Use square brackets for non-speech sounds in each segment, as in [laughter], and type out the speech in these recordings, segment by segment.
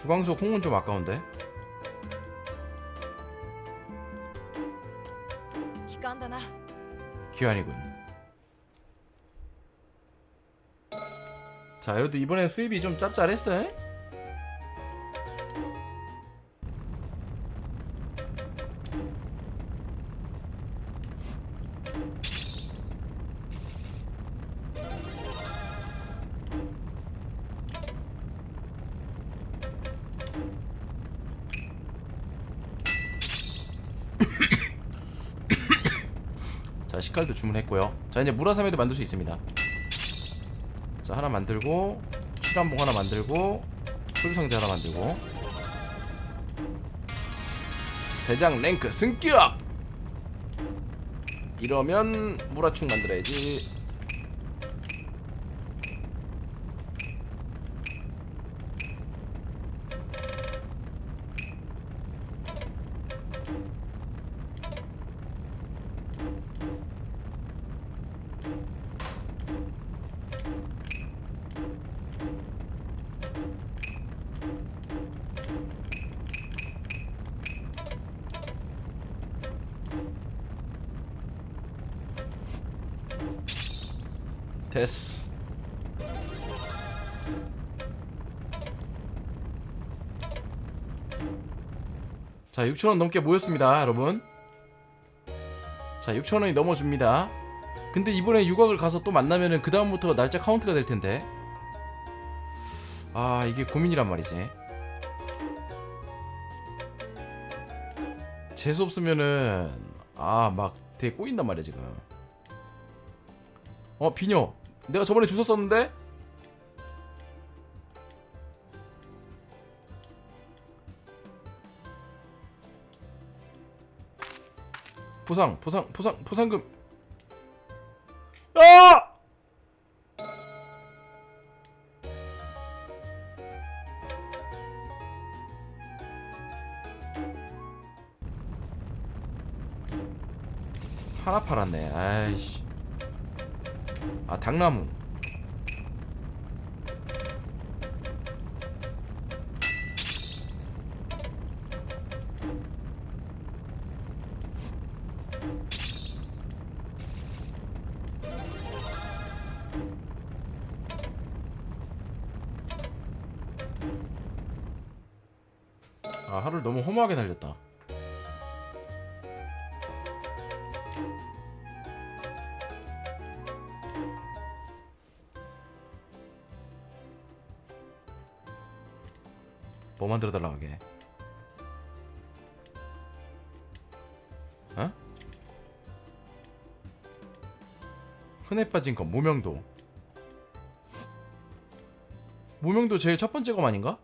주광석 홍은 좀 아까운데? 기환이군. 자 그래도 이번엔 수입이 좀 짭짤했어 자 식칼도 주문했고요. 자 이제 무라사메도 만들 수 있습니다. 자 하나 만들고 칠한봉 하나 만들고 소주상자 하나 만들고. 대장 랭크 승격! 이러면 무라충 만들어야지 됐어. 자 6천원 넘게 모였습니다 여러분. 자 6천원이 넘어줍니다. 근데 이번에 유곽을 가서 또 만나면은 그 다음부터 날짜 카운트가 될 텐데. 아 이게 고민이란 말이지. 재수 없으면은 아 막 되게 꼬인단 말이야 지금 어 비녀. 내가 저번에 주워 썼는데? 보상 보상 보상 보상금. 아! 하나 팔았네. 아이씨 아 당나무. 아 하루를 너무 허무하게 달렸다 뭐 만들어 달라고 하게 어? 흔해 빠진 건 무명도 무명도 제일 첫 번째 검 아닌가?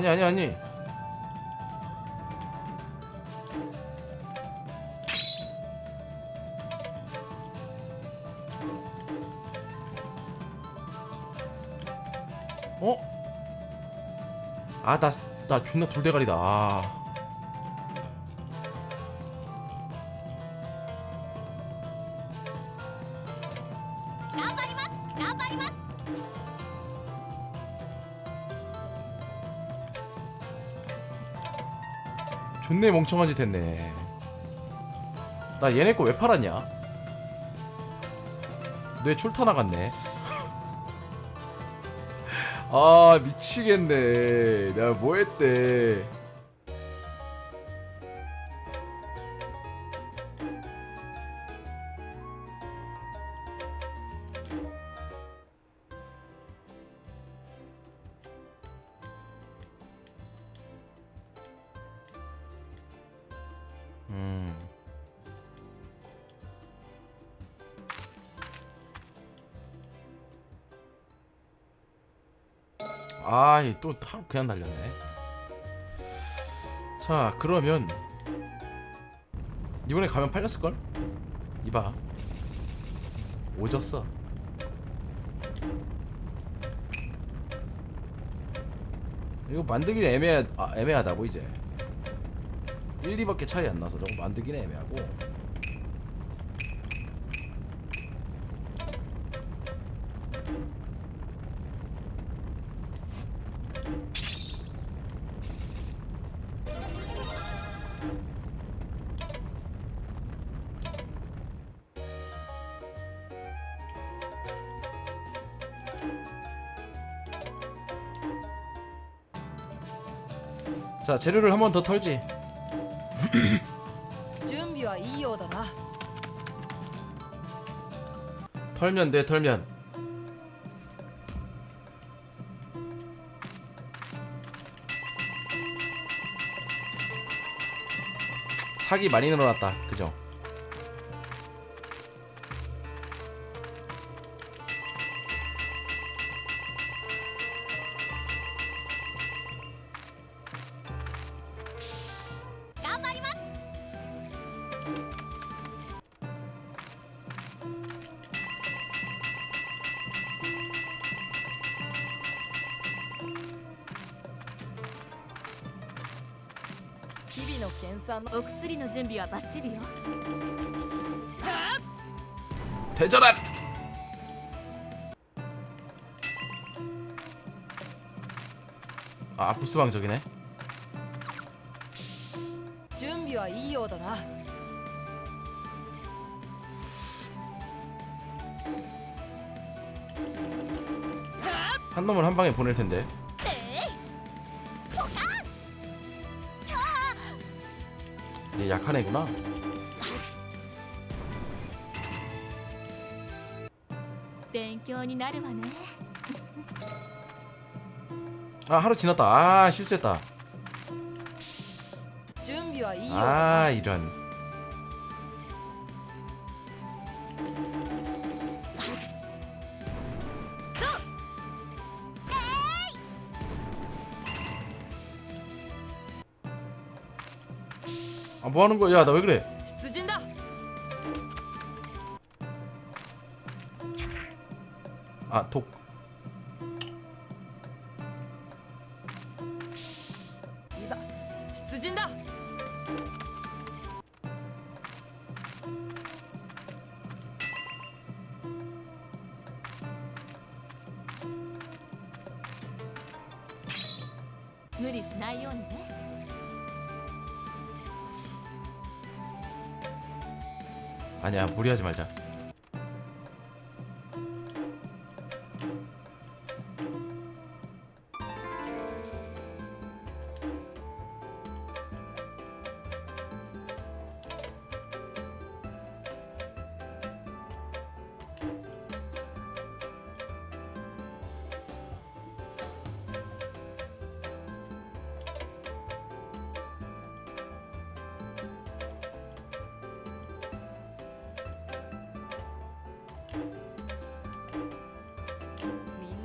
아니 아니 아니 어? 아나나 존나 돌대가리다 아. 존내 멍청한 짓 했네 나 얘네 거 왜 팔았냐? 뇌 출타 나갔네. [laughs] 아 미치겠네. 내가 뭐 했대 아이 또 그냥 달렸네. 자 그러면 이번에 가면 팔렸을걸? 이봐. 오졌어. 이거 만들기는 애매하, 아, 애매하다고 이제. 1, 2밖에 차이 안 나서 저거 만들기는 애매하고 자 재료를 한 번 더 털지 [clears throat] 準備はいいようだな 털면 돼 털면 사기 많이 늘어났다 그죠 . 日々の研鑽のお薬の準備はバッチリよ 대전환 아 보스방 저기네 準備はいいようだな 한 놈을 한 방에 보낼 텐데. 얘 약한 애구나. 아 하루 지났다. 아 실수했다. 아 이런. 아, 뭐 하는 거야? 야, 나 왜 그래? 진다 아, 독. 진다 아니야 무리하지 말자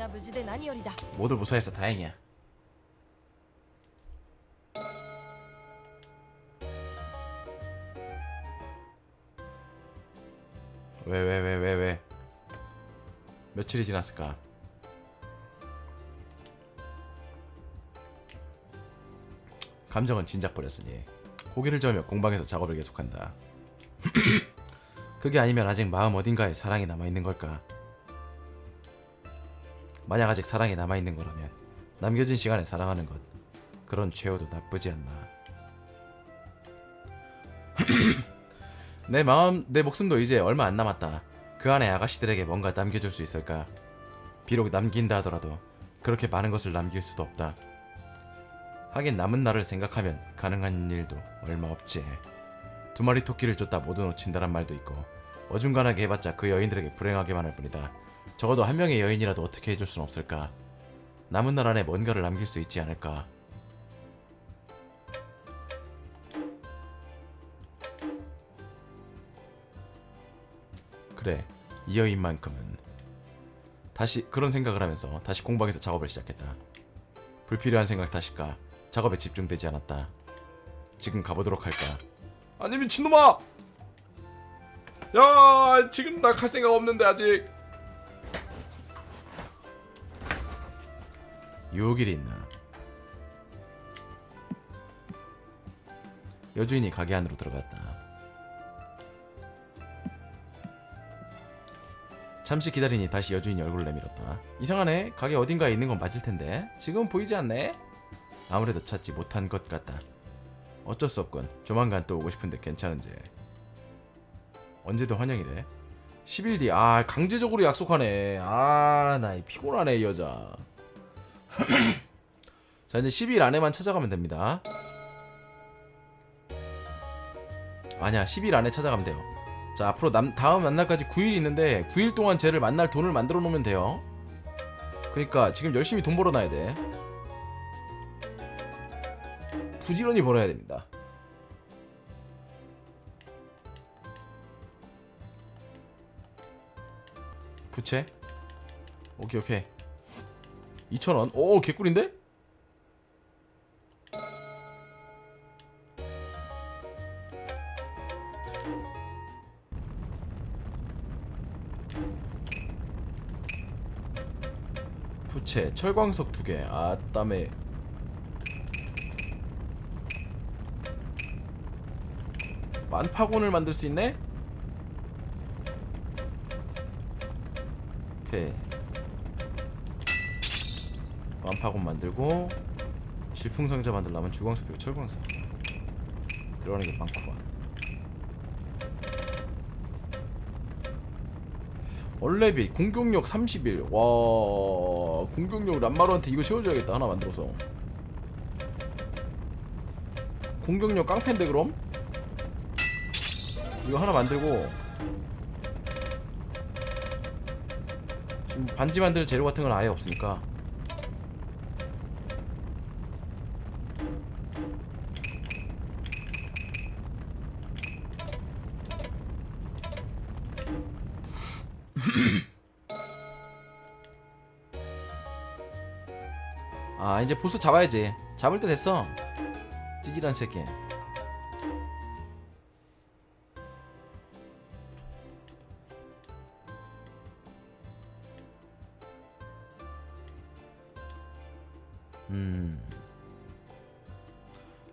な無事で何よりだ 모두 무사해서 다행이야 왜 왜 왜 왜 왜 며칠이 지났을까 감정은 진작 버렸으니 고개를 저으며 공방에서 작업을 계속한다 [clears throat] 그게 아니면 아직 마음 어딘가에 사랑이 남아있는 걸까 만약 아직 사랑이 남아있는 거라면 남겨진 시간에 사랑하는 것 그런 최후도 나쁘지 않나. [clears throat] 내 마음 내 목숨도 이제 얼마 안 남았다. 그 안에 아가씨들에게 뭔가 남겨줄 수 있을까? 비록 남긴다 하더라도 그렇게 많은 것을 남길 수도 없다. 하긴 남은 날을 생각하면 가능한 일도 얼마 없지. 두 마리 토끼를 쫓다 모두 놓친다란 말도 있고 어중간하게 해봤자 그 여인들에게 불행하게만 할 뿐이다 적어도 한 명의 여인이라도 어떻게 해줄 순 없을까? 남은 날 안에 뭔가를 남길 수 있지 않을까? 그래, 이 여인만큼은 다시 그런 생각을 하면서 다시 공방에서 작업을 시작했다. 불필요한 생각 탓일까? 작업에 집중되지 않았다. 지금 가보도록 할까? 아니 미친놈아! 야 지금 나 갈 생각 없는데 아직 요길이 있나? 여주인이 가게 안으로 들어갔다. 잠시 기다리니 다시 여주인이 얼굴을 내밀었다. 이상하네 가게 어딘가에 있는 건 맞을 텐데. 지금 보이지 않네. 아무래도 찾지 못한 것 같다. 어쩔 수 없군. 조만간 또 오고 싶은데 괜찮은지. 언제든 환영이래. 10일 뒤 아 강제적으로 약속하네. 아 나 피곤하네 이 여자. [clears throat] 자 이제 10일 안에만 찾아가면 됩니다. 아니야 10일 안에 찾아가면 돼요. 자 앞으로 남, 다음 만날까지 9일 있는데 9일 동안 쟤를 만날 돈을 만들어 놓으면 돼요. 그러니까 지금 열심히 돈 벌어놔야 돼. 부지런히 벌어야 됩니다. 부채? 오케이 오케이 2,000원? 오 개꿀인데? 부채 철광석 두 개 아 땀에 만파곤을 만들 수 있네? 오케이 만파곤 만들고 질풍상자 만들려면 주광석 그리고 철광석. 들어가는 게 많구만. 얼레비 공격력 31. 와 공격력 람마루한테 이거 채워줘야겠다 하나 만들어서. 공격력 깡패인데 그럼? 이거 하나 만들고. 지금 반지 만들 재료 같은 건 아예 없으니까 [clears throat] 아 이제 보스 잡아야지. 잡을 때 됐어. 찌질한 새끼. 음.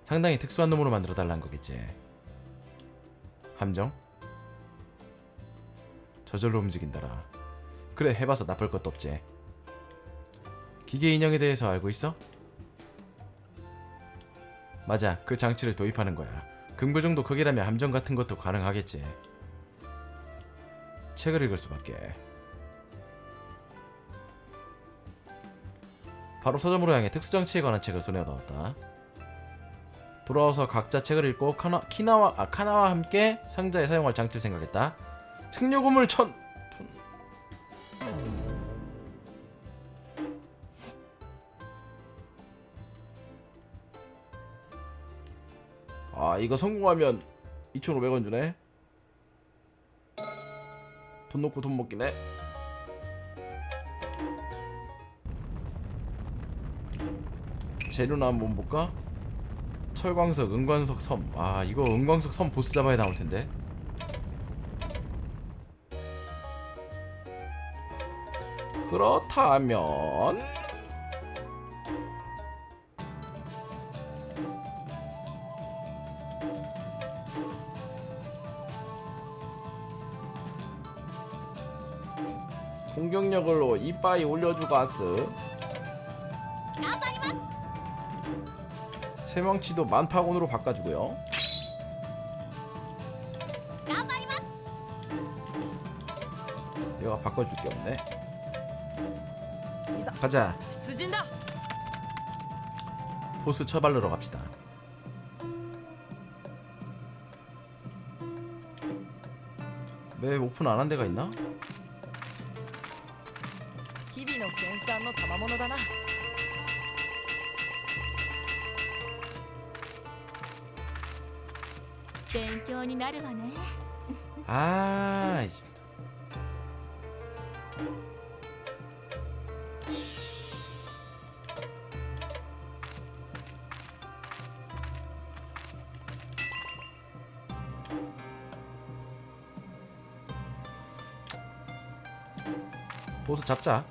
상당히 특수한 놈으로 만들어 달라는 거겠지. 함정 저절로 움직인다라 그래 해봐서 나쁠 것도 없지 기계 인형에 대해서 알고 있어? 맞아, 그 장치를 도입하는 거야. 금고 정도 크기라면 함정 같은 것도 가능하겠지. 책을 읽을 수밖에. 바로 서점으로 향해 특수장치에 관한 책을 손에 넣었다. 돌아와서 각자 책을 읽고 카나, 키나와 아, 카나와 함께 상자에 사용할 장치를 생각했다. 특료금을 천아 이거 성공하면 2,500원 주네 돈 놓고 돈 먹기네 재료나 한번 볼까? 철광석, 은광석 섬. 아 이거 은광석 섬 보스 잡아야 나올 텐데. 그렇다면 공격력으로 이빠이 올려주가스. 세망치도 만파곤으로 바꿔주고요. 얘가 바꿔줄 게 없네 가자. 진다. 보스 처발르러 갑시다. 맵 오픈 안 한 데가 있나? 히비노 겐산의 타마모노다나. 아, 보스 잡자